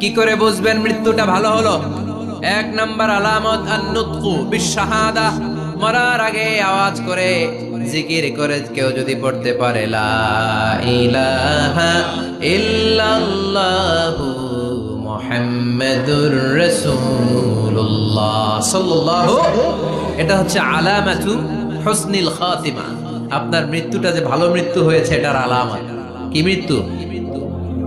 কি করে বুঝবেন মৃত্যুটা ভালো হলো? এক নাম্বার আলামত, আন্নুতকু বিশাহাদা মরার আগে আওয়াজ করে জিকির করে কেউ যদি পড়তে পারে এটা হচ্ছে আলামাতু হুসনিল খাতিমা। আপনার মৃত্যুটা যে ভালো মৃত্যু হয়েছে, এটার আলামত। কি মৃত্যু?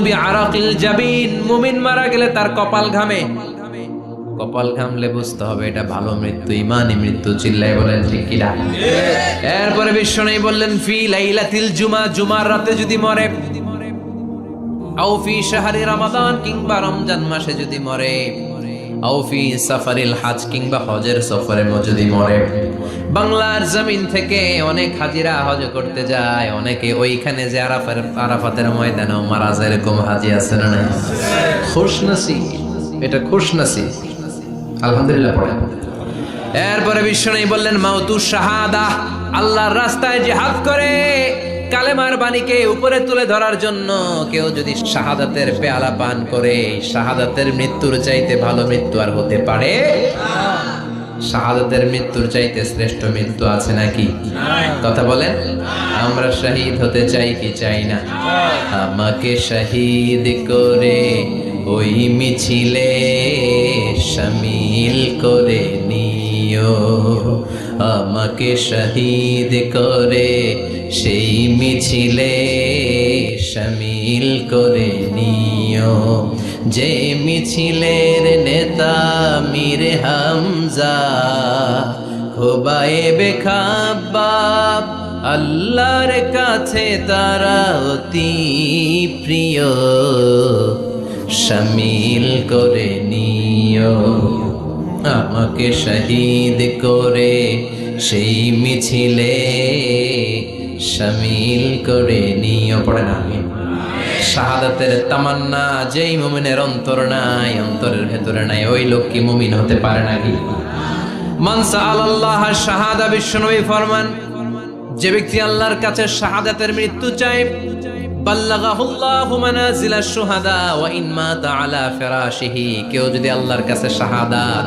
বিআরাকিল জাবিন। মুমিন মারা গেলে তার কপাল ঘামে। কপাল ঘামলে বুঝতে হবে এটা ভালো মৃত্যু, ইমানই মৃত্যু বলেন এরপরে বললেন, ফি জুমা, জুমার রাতে যদি মরে, আও ফি কিংবা রমজান মাসে যদি মরে। আও ফি সাফারিল হাজ কিংবা হজের সফরে যদি মরে। বাংলার জমিন থেকে অনেক হাজিরা হজ করতে যায়, অনেকে ওইখানে যে আরাফের আরাফাতের ময়দানেও মারা যায়, এরকম হাজি আছে না নাই? খুশ এটা খুশ নসিব। আলহামদুলিল্লাহ পড়ে এরপরে বিশ্বনবী বললেন, মাউতু শাহাদা, আল্লাহর রাস্তায় জিহাদ করে। কালেমার বাণীকে উপরে তুলে ধরার জন্য কেউ যদি শাহাদাতের পেয়ালা পান করে, শাহাদাতের মৃত্যুর চাইতে ভালো মৃত্যু আর হতে পারে? শাহাদাতের মৃত্যুর চাইতে শ্রেষ্ঠ মৃত্যু আছে নাকি? কথা বলেন, আমরা শহীদ হতে চাই কি চাই না? আমাকে শহীদ করে ওই মিছিলে শামিল করে নিও। আমাকে শহীদ করে, সেই মিছিলে শামিল করে নিও। যে মিছিলের নেতা মীর হামজা, খোবায়ে বেখাবাব আল্লাহর কাছে তারা অতি প্রিয়। শামিল করে নিও। আমাকে শহীদ করে, সেই মিছিলে শামিল করে নিও, পড়ে না? শাহাদাতের তামান্না, যেই মুমিনের অন্তর নাই, অন্তরের ভেতরে নাই, ওই লোক কি মুমিন হতে পারে নাকি? মানসা আল্লাহ, শাহাদা বিশ্বনবী ফরমান, যে ব্যক্তি আল্লাহর কাছে শাহাদাতের মৃত্যু ফিরাশিহি, কেউ যদি আল্লাহর কাছে শাহাদাত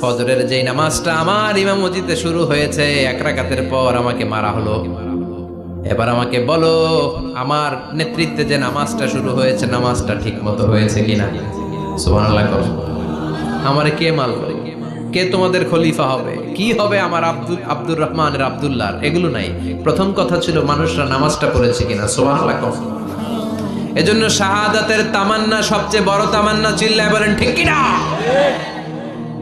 ফজরের যেই নামাজটা আমার ইমামতিতে শুরু হয়েছে, এক রাকাতের পর আমাকে মারা হলো। এবার আমাকে বলো, আমার নেতৃত্বে যে নামাজটা শুরু হয়েছে, নামাজটা ঠিক মতো হয়েছে কিনা? সুবহানাল্লাহ করো আমারে কে কে তোমাদের খলিফা হবে? কি হবে আমার আব্দুল, আব্দুর রহমানের আব্দুল্লাহর? এগুলো নাই। প্রথম কথা ছিল, মানুষরা নামাজটা পড়েছে কিনা? সুবহানাল্লাহ করো এজন্য শাহাদাতের তামান্না, সবচেয়ে বড় তামান্না চিল্লায় বলেন, ঠিক কিনা?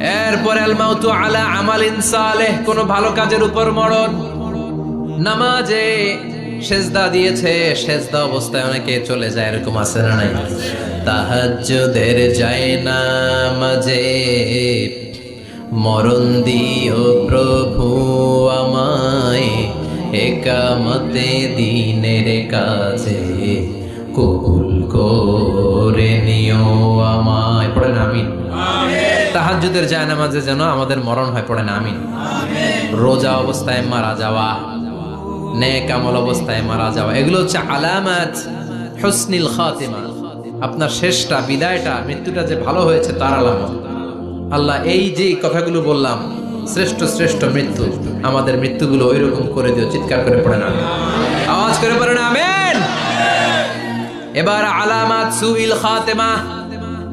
এরপর আল আলা আমালিন সালেহ, কোন ভালো কাজের উপর মরণ। নামাজে সেজদা দিয়েছে, সেজদা অবস্থায় অনেকে চলে যায়, এরকম আছে না নাই? তাহাজ্জুদের যায় না মাঝে মরণ দিও প্রভু আমায়, একামতে দিনের কাজে কবুল করে নিও আমায়। তাহাজ্জুদের যায় নামাজে যেন আমাদের মরণ হয়, পড়েন, আমিন। রোজা অবস্থায় মারা যাওয়া, নেক আমল অবস্থায় মারা যাওয়া, এগুলো হচ্ছে আলামাত হুসনিল খাতিমা। আপনার শেষটা, বিদায়টা, মৃত্যুটা যে ভালো হয়েছে, তার আলামত। আল্লাহ, এই যে কথাগুলো বললাম, শ্রেষ্ঠ শ্রেষ্ঠ মৃত্যু, আমাদের মৃত্যুগুলো ওইরকম করে দিও, চিৎকার করে পড়ে না আওয়াজ করে পড়ে না আমেন। এবার আলামাত সুইল খাতেমা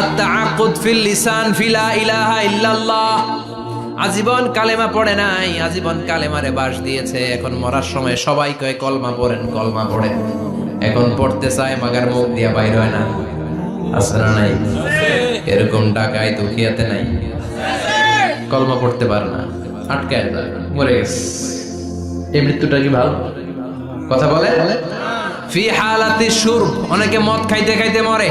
আত্তাআকুদ ফিল লিসান ফিলা ইলাহা ইল্লাল্লাহ। আজীবন কালেমা পড়ে নাই, আজীবন কালেমারে বাস দিয়েছে। এখন মরার সময় সবাই কয়, কলমা পড়েন কলমা পড়েন। এখন পড়তে চায়, মাগার মুখ দিয়া বাইর হয় না। আছে নাই। এরকম ডাকায় দুখিয়াতে নাই। কলমা পড়তে পারে না। আটকায় যায়, মরে গেছে। এই মৃত্যুটা কি ভালো? কথা বলে? ফি হালাতি সুর অনেকে মদ খাইতে খাইতে মরে।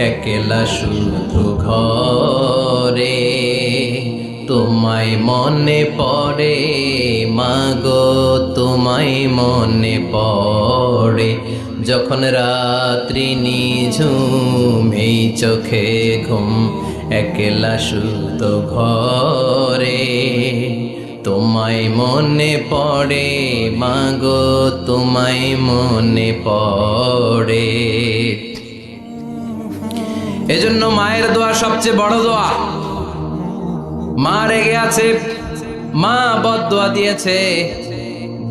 একলা শুধু ঘরে, তোমায় মনে পড়ে, মাগো তোমায় মনে পড়ে। যখন রাত্রি নিঝুম, এই চোখে ঘুম, একলা শুধু ঘরে, তোমায় মনে পড়ে, মাগো তোমায় মনে পড়ে। এজন্য মায়ের দোয়া সবচেয়ে বড় দোয়া। মা রেগে আছে, মা বদ দোয়া দিয়েছে,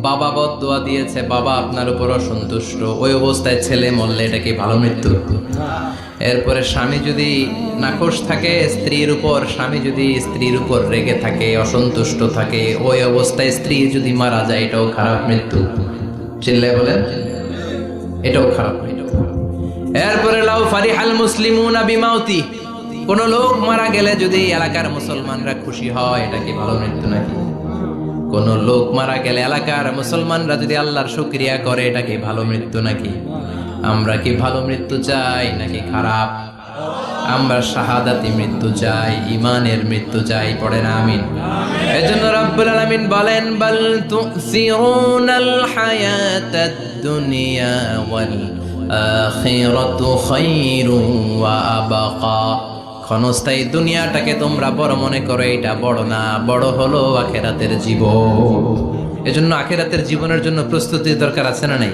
বাবা বদুয়া দিয়েছে, বাবা আপনার উপর অসন্তুষ্ট। ওই অবস্থায় ছেলে মরলে এটা কি ভালো মৃত্যু? এরপরে স্বামী যদি নাকশ থাকে, স্ত্রীর উপর, স্বামী যদি স্ত্রীর উপর রেগে থাকে, অসন্তুষ্ট থাকে, ওই অবস্থায় স্ত্রী যদি মারা যায়, এটাও খারাপ মৃত্যু। চিল্লায় বলেন? এটাও খারাপ মৃত্যু। এরপরে, লাউ ফারিহাল মুসলিমুনা বিমাউতি। কোন লোক মারা গেলে যদি এলাকার মুসলমানরা খুশি হয়, এটা কি ভালো মৃত্যু নাকি? কোন লোক মারা গেলে এলাকার মুসলমানরা যদি আল্লাহর শুক্রিয়া করে, এটা কি ভালো মৃত্যু নাকি? আমরা কি ভালো মৃত্যু চাই নাকি খারাপ? আমরা শাহাদাতি মৃত্যু চাই ইমানের মৃত্যু চাই, পড়ে না, আমিন। এজন্য রাব্বুল আলামিন বলেন, বাল তুসিরুনাল হায়াতাদ দুনিয়া ওয়াল আখিরাতু খায়রুন ওয়া আবাকা। ক্ষণস্থায়ী দুনিয়াটাকে তোমরা বড় মনে করো এটা বড় না, বড় হলো আখেরাতের জীবন। এজন্য আখেরাতের জীবনের জন্য প্রস্তুতির দরকার আছে না নাই?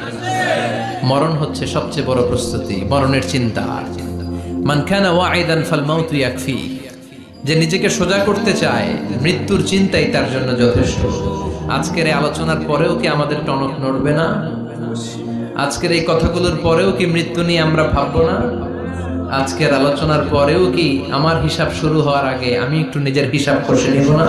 মরণ হচ্ছে সবচেয়ে বড় প্রস্তুতি, মরণের চিন্তা। মান খানা ওয়াইদান ফাল মাউতু ইয়াকফি। যে নিজেকে সোজা করতে চায়, মৃত্যুর চিন্তাই তার জন্য যথেষ্ট। আজকের এই আলোচনার পরেও কি আমাদের টনক নড়বে না? আজকের এই কথাগুলোর পরেও কি মৃত্যু নিয়ে আমরা ভাববো না? আজকের আলোচনার পরেও কি আমার হিসাব শুরু হওয়ার আগে আমি একটু নিজের হিসাব কষে নিব না?